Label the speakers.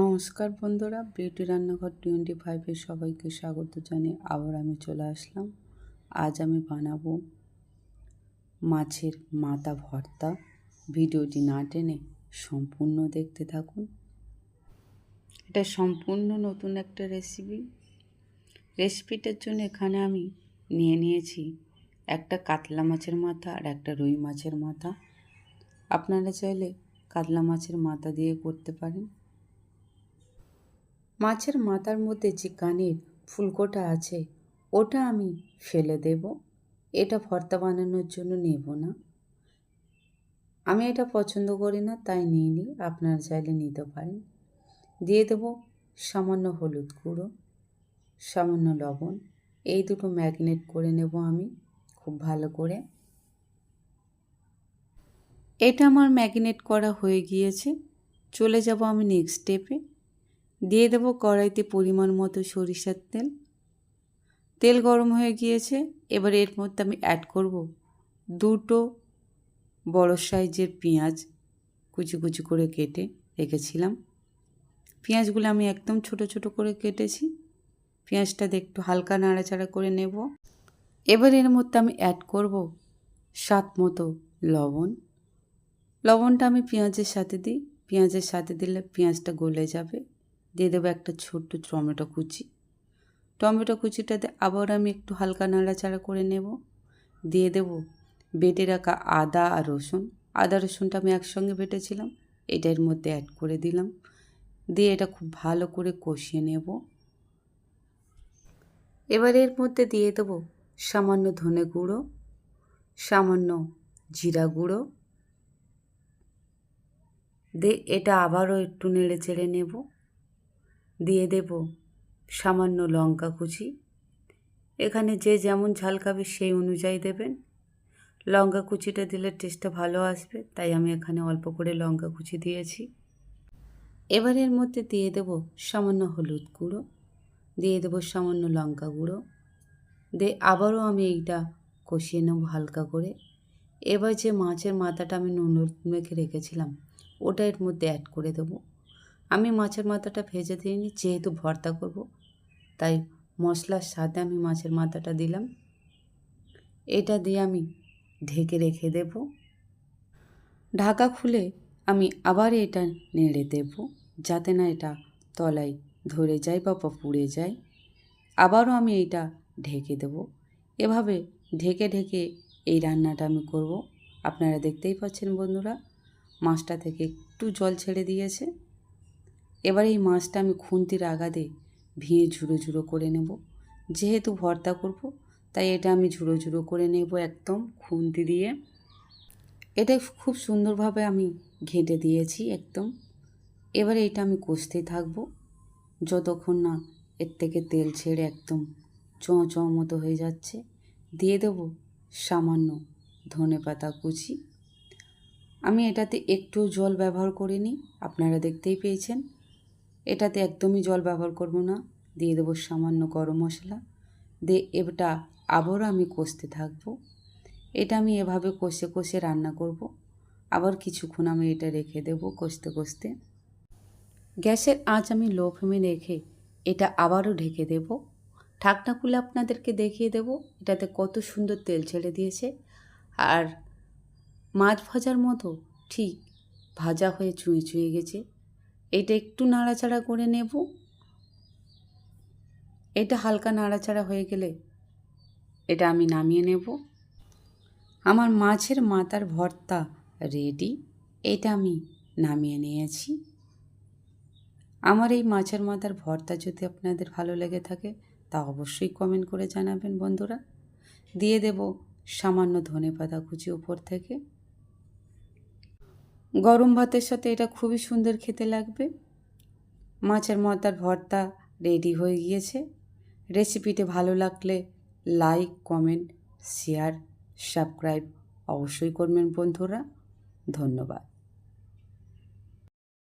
Speaker 1: নমস্কার বন্ধুরা, বিউটি রান্নাঘর টোয়েন্টি ফাইভের সবাইকে স্বাগত জানিয়ে আবার আমি চলে আসলাম। আজ আমি বানাবো মাছের মাথা ভর্তা। ভিডিওটি না টেনে সম্পূর্ণ দেখতে থাকুন। এটা সম্পূর্ণ নতুন একটা রেসিপি। রেসিপিটার জন্য এখানে আমি নিয়ে নিয়েছি একটা কাতলা মাছের মাথা আর একটা রুই মাছের মাথা। আপনারা চাইলে কাতলা মাছের মাথা দিয়ে করতে পারেন। মাছের মাথার মধ্যে যে কানের ফুলকোটা আছে, ওটা আমি ফেলে দেব। এটা ভর্তা বানানোর জন্য নেব না। আমি এটা পছন্দ করি না, তাই নিয়ে নিই আপনারা চাইলে নিতে পারেন। দিয়ে দেব সামান্য হলুদ গুঁড়ো, সামান্য লবণ। এই দুটো ম্যাগনেট করে নেব আমি খুব ভালো করে। এটা আমার ম্যাগনেট করা হয়ে গিয়েছে। চলে যাব আমি নেক্সট স্টেপে। দিয়ে দেবো কড়াইতে পরিমাণ মতো সরিষার তেল। তেল গরম হয়ে গিয়েছে, এবার এর মধ্যে আমি অ্যাড করব দুটো বড় সাইজের পেঁয়াজ কুচি কুচি করে কেটে রেখেছিলাম। পেঁয়াজগুলো আমি একদম ছোট ছোট করে কেটেছি। পেঁয়াজটাতে একটু হালকা নাড়াচাড়া করে নেব। এবার এর মধ্যে আমি অ্যাড করব স্বাদ মতো লবণ। লবণটা আমি পেঁয়াজের সাথে দিই। পেঁয়াজের সাথে দিলে পেঁয়াজটা গলে যাবে। দিয়ে দেবো একটা ছোট্ট টমেটো কুচি। টমেটো কুচিটাতে আবার আমি একটু হালকা নাড়াচাড়া করে নেব। দিয়ে দেব বেটে রাখা আদা আর রসুন। আদা রসুনটা আমি একসঙ্গে বেটেছিলাম, এটার মধ্যে অ্যাড করে দিলাম। দিয়ে এটা খুব ভালো করে কষিয়ে নেব। এবার এর মধ্যে দিয়ে দেবো সামান্য ধনে গুঁড়ো, সামান্য জিরা গুঁড়ো। দিয়ে এটা আবারও একটু নেড়ে চেড়ে নেব। দিয়ে দেব সামান্য লঙ্কা কুচি। এখানে যে যেমন ঝাল খাবে সেই অনুযায়ী দেবেন। লঙ্কা কুচিটা দিলে টেস্টটা ভালো আসবে, তাই আমি এখানে অল্প করে লঙ্কা কুচি দিয়েছি। এবার এর মধ্যে দিয়ে দেব সামান্য হলুদ গুঁড়ো, দিয়ে দেবো সামান্য লঙ্কা গুঁড়ো। দিয়ে আবারও আমি এইটা কষিয়ে নেব হালকা করে। এবার যে মাছের মাথাটা আমি নুন মেখে রেখেছিলাম, ওটা এর মধ্যে অ্যাড করে দেবো। আমি মাছের মাথাটা ভেজে দিইনি, যেহেতু ভর্তা করব। তাই মশলার সাথে আমি মাছের মাথাটা দিলাম। এটা দিয়ে আমি ঢেকে রেখে দেব। ঢাকা খুলে আমি আবার এটা নেড়ে দেব, যাতে না এটা তলায় ধরে যায় বা পুড়ে যায়। আবারও আমি এইটা ঢেকে দেব। এভাবে ঢেকে ঢেকে এই রান্নাটা আমি করব। আপনারা দেখতেই পাচ্ছেন বন্ধুরা, মাছটা থেকে একটু জল ছেড়ে দিয়েছে। এবার এই মাছটা আমি খুন্তির আগাদে ভিঁয়ে ঝুড়ো ঝুড়ো করে নেব। যেহেতু ভর্তা করব, তাই এটা আমি ঝুড়ো ঝুড়ো করে নেব একদম খুন্তি দিয়ে। এটা খুব সুন্দরভাবে আমি ঘেঁটে দিয়েছি একদম। এবারে এটা আমি কষতে থাকব, যতক্ষণ না এর থেকে তেল ছেড়ে একদম চঁ চঁ মতো হয়ে যাচ্ছে। দিয়ে দেব সামান্য ধনে পাতা কুচি। আমি এটাতে একটু জল ব্যবহার করিনি আপনারা দেখতেই পেয়েছেন। এটাতে একদমই জল ব্যবহার করব না। দিয়ে দেবো সামান্য গরম মশলা। দিয়ে এটা আবারও আমি কষতে থাকব। এটা আমি এভাবে কষে কষে রান্না করব। আবার কিছুক্ষণ আমি এটা রেখে দেবো কষতে কষতে। গ্যাসের আঁচ আমি লো ফ্লেমে রেখে এটা আবারও ঢেকে দেব। ঢাকনা খুলে আপনাদেরকে দেখিয়ে দেব এটাতে কত সুন্দর তেল ছেড়ে দিয়েছে। আর মাছ ভাজার মতো ঠিক ভাজা হয়ে চুঁয়ে চুঁয়ে গেছে। এটা একটু নাড়াচাড়া করে নেব। এটা হালকা নাড়াচাড়া হয়ে গেলে এটা আমি নামিয়ে নেব। আমার মাছের মাথার ভর্তা রেডি এটা আমি নামিয়ে নিয়েছি আমার এই মাছের মাথার ভর্তা যদি আপনাদের ভালো লেগে থাকে, তা অবশ্যই কমেন্ট করে জানাবেন বন্ধুরা। দিয়ে দেব সামান্য ধনে পাতা কুচি উপর থেকে। গরম ভাতের সাথে এটা খুবই সুন্দর খেতে লাগবে। মাছের মতার ভর্তা রেডি হয়ে গিয়েছে। রেসিপিটি ভালো লাগলে লাইক কমেন্ট শেয়ার সাবস্ক্রাইব অবশ্যই করবেন বন্ধুরা। ধন্যবাদ।